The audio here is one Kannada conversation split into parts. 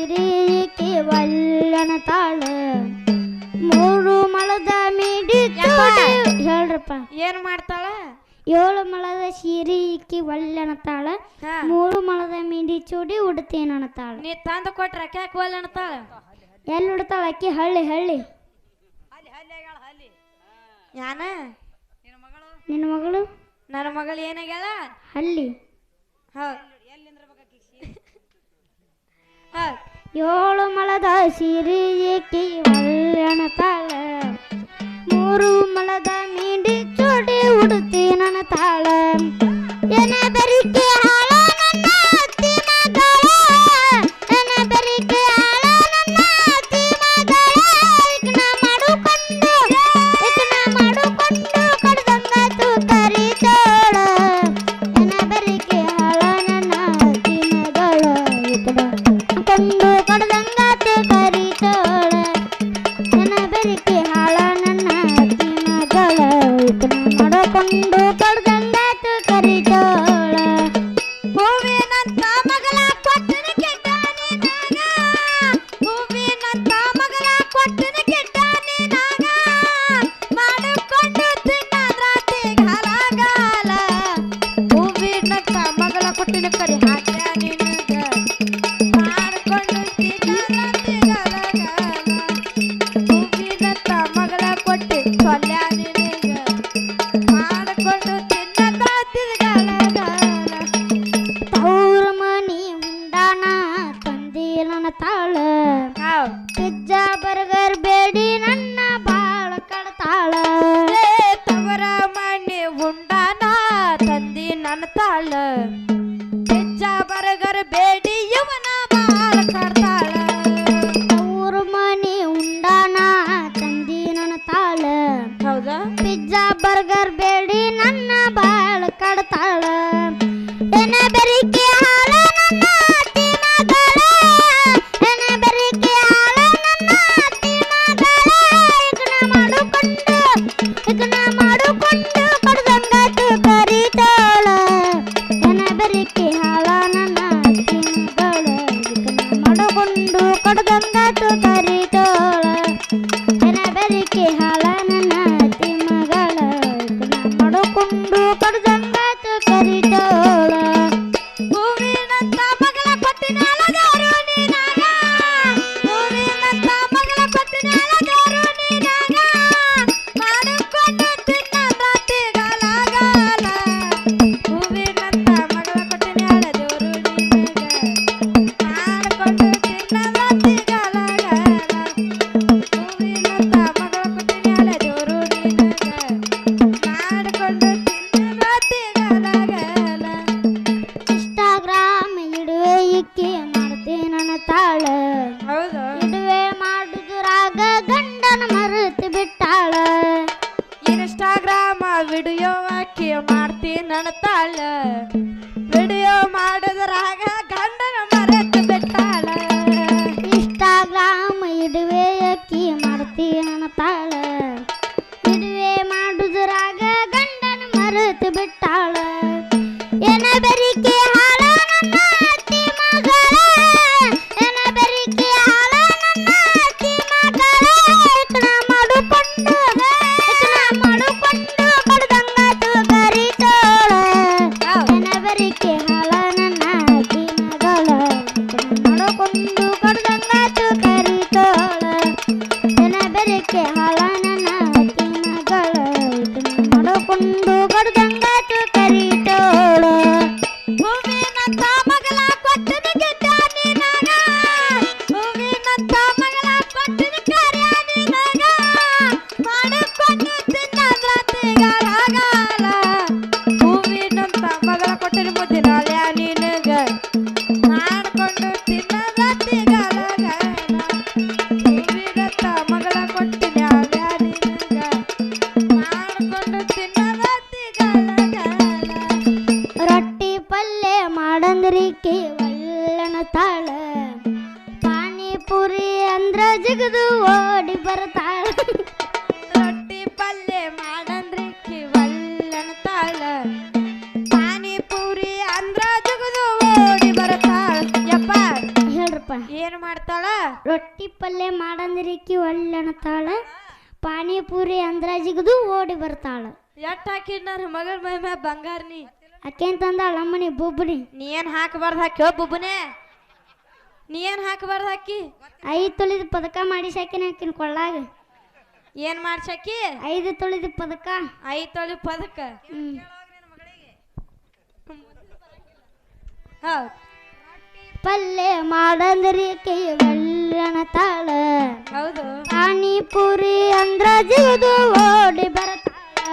ಸಿರಿಕೆ ವಲ್ಲನ ತಾಳ. ಮೂರು ಮಳದ ಮಿಡಿ ಹೇಳ್ರಪ್ಪ. ಏನ್ ಮಾಡ್ತಾಳ? ಏಳು ಮಳದ ಸೀರೆ ಇಕ್ಕಿ ಒಳ್ಳೆಣತಾಳ ಮೂರು ಮಳದ ಮಿಡಿ ಚೂಡಿ ಉಡ್ತೇನಣತಾಳ ನೀ ತಂದು ಕೊಟ್ರ ಯಾಕೆ ಒಳ್ಳೆಣತಾಳ ಎಲ್ಲಿ ಉಡ್ತಾಳ ಅಕ್ಕಿ? ಹಳ್ಳಿ ಹಳ್ಳಿ. ಯಾನ? ನಿನ್ನ ಮಗಳು? ನನ್ನ ಮಗಳು? ಏನಾಗ್ಯಾಳ ಹಳ್ಳಿ. ಹೌದು. ஏழுமலதா சிறியக்கி வல்லன தாழ ಮೂರು ಮಲದ ಮೀಂಡಿ ಚೋಟಿ ಉಡುತ್ತಿ ನನ್ನ ತಾಳ ಏನ ಬರಿಕೆ ಕಿಣಕರೆ ವಿಡಿಯೋ ಆಕೆ ಮಾಡ್ತೀನಿ ನನ್ನ ತಾಳ. ಪಲ್ಯ ಮಾಡಂದ್ರಿಕಿ ಒಳ್ಳೆ ತಾಳ ಪಾನಿಪುರಿ ಅಂದ್ರ ಜಿಗದು ಓಡಿ ಬರ್ತಾಳ. ಎಟ್ ಹಾಕಿ ನನ್ನ ಮಗಳ ಮೈ ಮ್ಯಾಗ ಬಂಗಾರ ನೀ? ಅಕ್ಕೇಂತಂದಾಳ ಅಮ್ಮನಿ ಬುಬ್ಬಡಿ ನೀ ಏನ್ ಹಾಕಬಾರ್ದು ಹಾಕಿ ಬುಬ್ಬನೆ? ನೀ ಏನ್ ಹಾಕಬಾರ್ದ ಹಾಕಿ? ಐದು ತೊಳಿದ ಪದಕ ಮಾಡಿ ಸಾಕಿನ ಹಾಕಿನ ಕೊಳ್ಳಾಗ. ಏನ್ ಮಾಡ್ಸಾಕಿ? ಐದು ತೊಳಿದ ಪದಕ. ಐದು ತೊಳಿ ಪದಕ? ಹೌದ್. ಪಲ್ಯ ಮಾಡಂದ್ರಿಕಿ ಒಳ್ಳನ ತಾಳ. ಹೌದು. ಪಾನಿಪುರಿ ಅಂದ್ರ ಜಿಗದು ಓಡಿ ಬರ್ತಾಳ.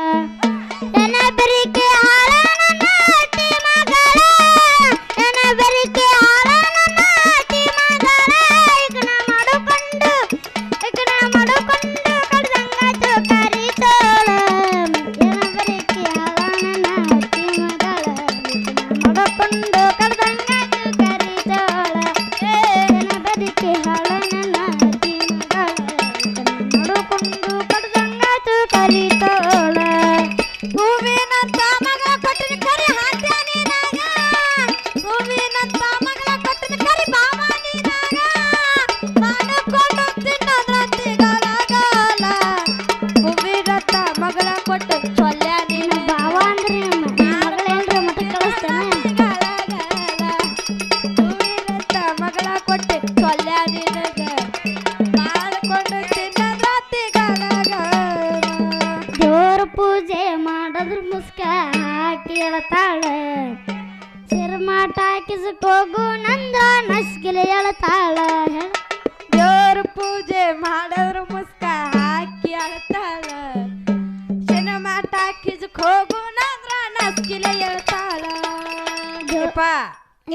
ಪೂಜೆ ಮಾಡಿದ್ರು ಮುಸ್ಕ ಹಾಕಿ ಅಳ್ತಾಳ. ಸಿನಿಮಾಟ ಕಿಜಕ್ ಹೋಗು ನಂದ್ರ ನಸ್ಕಿಲೆ ಹೇಳ್ತಾಳ ಯಪ್ಪ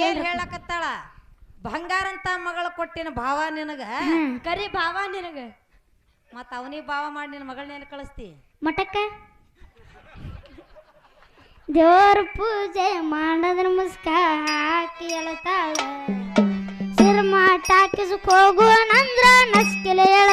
ಏನ್ ಹೇಳಕತ್ತಾಳ? ಬಂಗಾರ ಅಂತ ಮಗಳ ಕೊಟ್ಟಿನ ಭಾವ ನಿನಗ? ಕರಿ ಭಾವ ನಿನಗ. ಮತ್ತ ಅವನಿ ಭಾವ ಮಾಡಿ ನಿನ್ನ ಮಗಳನ್ನೇನು ಕಳಿಸ್ತಿ? ಮಠಕ್ಕ? ದೇವರ ಪೂಜೆ ಮಾಡದ್ರ ಮುಸ್ಕ ಹಾಕಿ ಎಳತಾಳ. ಹಾಕಿಸಕೋಗು ನಂದ್ರ ನಸ್ಕಿಲೆ ಎಳತಾಳ ಏನ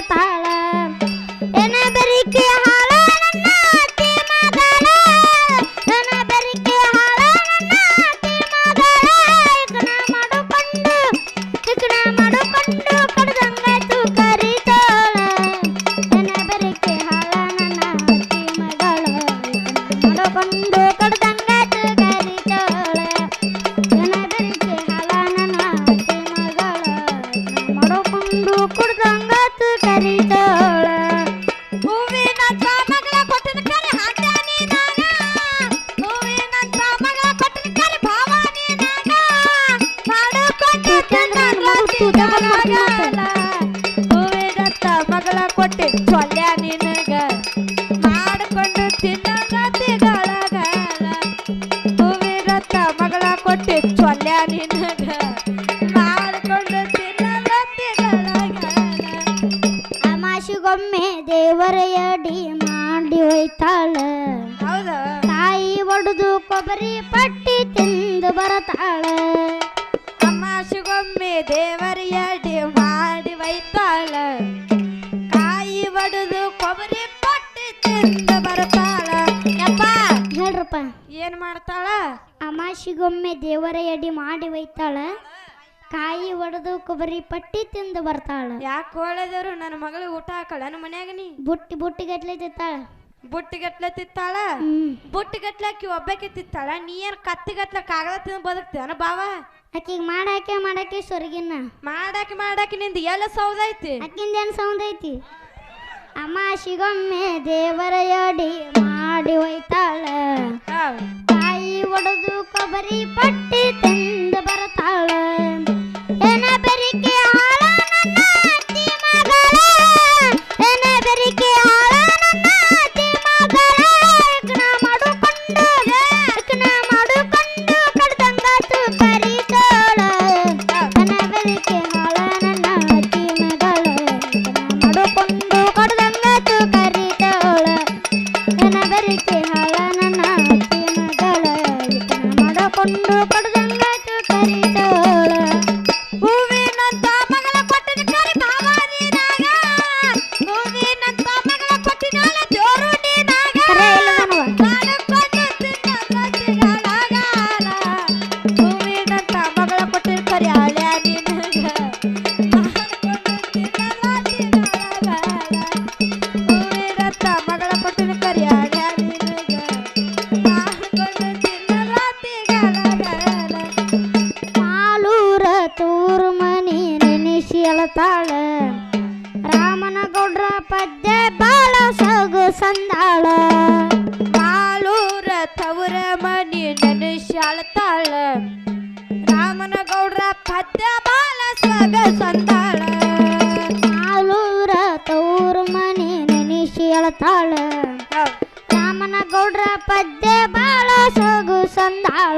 ಕೊಬ್ಬರಿಯಡಿ ಮಾಡಿ ಹೋಯ್ತಾಳ ತಾಯಿ ಒಡೆದು ಕೊಬ್ಬರಿ ಪಟ್ಟಿ ತಿಂದು ಬರತಾಳ ಅಮಾಸಿಗೊಮ್ಮೆ ದೇವರಿಯಡಿ ಮಾಡಿ ಹೋಯ್ತಾಳ ತಾಯಿ ಒಡೆದು ಕೊಬ್ಬರಿ ಪಟ್ಟಿ ತಿಂದು ಬರತಾಳ ಹೇಳ್ರಪ್ಪ ಏನ್ ಮಾಡ್ತಾಳ ಅಮಾಸಿಗೊಮ್ಮೆ ದೇವರ ಎಡಿ ಮಾಡಿ ಒಯ್ತಾಳ ಕಾಯಿ ಒಡೆದು ಕೊಬ್ಬರಿ ಪಟ್ಟಿ ತಿಂದು ಬರ್ತಾಳ. ಯಾಕೆ ಒಳ್ಳೆದವ್ರು ನನ್ನ ಮಗಳು ಊಟ ಹಾಕಳ ನನ್ನ ಮನ್ಯಾಗ ನೀ? ಬುಟ್ಟಿ ಬುಟ್ಟಿ ಗಟ್ಲೆ ಬುಟ್ಟಿ ಬುಟ್ಟಿಗಟ್ಲೆ ತಿತ್ತಾಳ ಬುಟ್ಟಿ ಬುಟ್ಟಿಗಟ್ಲೆ ಆಕಿ ಒಬ್ಬಾಕಿ ತಿತ್ತಾಳ ನೀ ಏನ್ ಕತ್ತಿಗಟ್ಲೆ ಕಾಗದ ತಿಂದು ಬದುಕ್ತೇನ ಬಾವ? ಅಕ್ಕಿ ಮಾಡಾಕೆ ಮಾಡಾಕೆ ಸೊರಗಿನ ಮಾಡಾಕೆ ಮಾಡಾಕೆ ನಿಂದ ಎಲ್ಲ ಸೌದೈತಿ ಅಕ್ಕಿಂದ ಏನು ಸೌಂದ್ ಐತಿ? ಶಿಗೊಮ್ಮೆ ದೇವರ ಯೋಡಿ ಮಾಡಿ ಹೋಯ್ತಾಳ. ಕಾಯಿ ಒಡೆದು ಕೊಬ್ಬರಿ ಪಟ್ಟಿ ತಿಂದು ಬರ್ತಾಳ ನೆನೆಸಿ ರಾಮನ ಗೌಡ್ರ ಪದ್ಯ ಬಾಳ ಸಗು ಸಂದಾಳ. ಬಾಳೂರ ತವರ ಮನಿ ನೆನೆಸಾಳ್ತಾಳ ರಾಮನ ಗೌಡ್ರ ಪದ್ಯ ಬಾಳ ಸ್ವಗ ಸಂದಾಳ. ಬಾಳೂರ ತವರ ಮನಿ ನೆನೆಸಿ ಅಳತಾಳ ರಾಮನ ಗೌಡ್ರ ಪದ್ಯ ಬಾಳ ಸಗು ಸಂದಾಳ.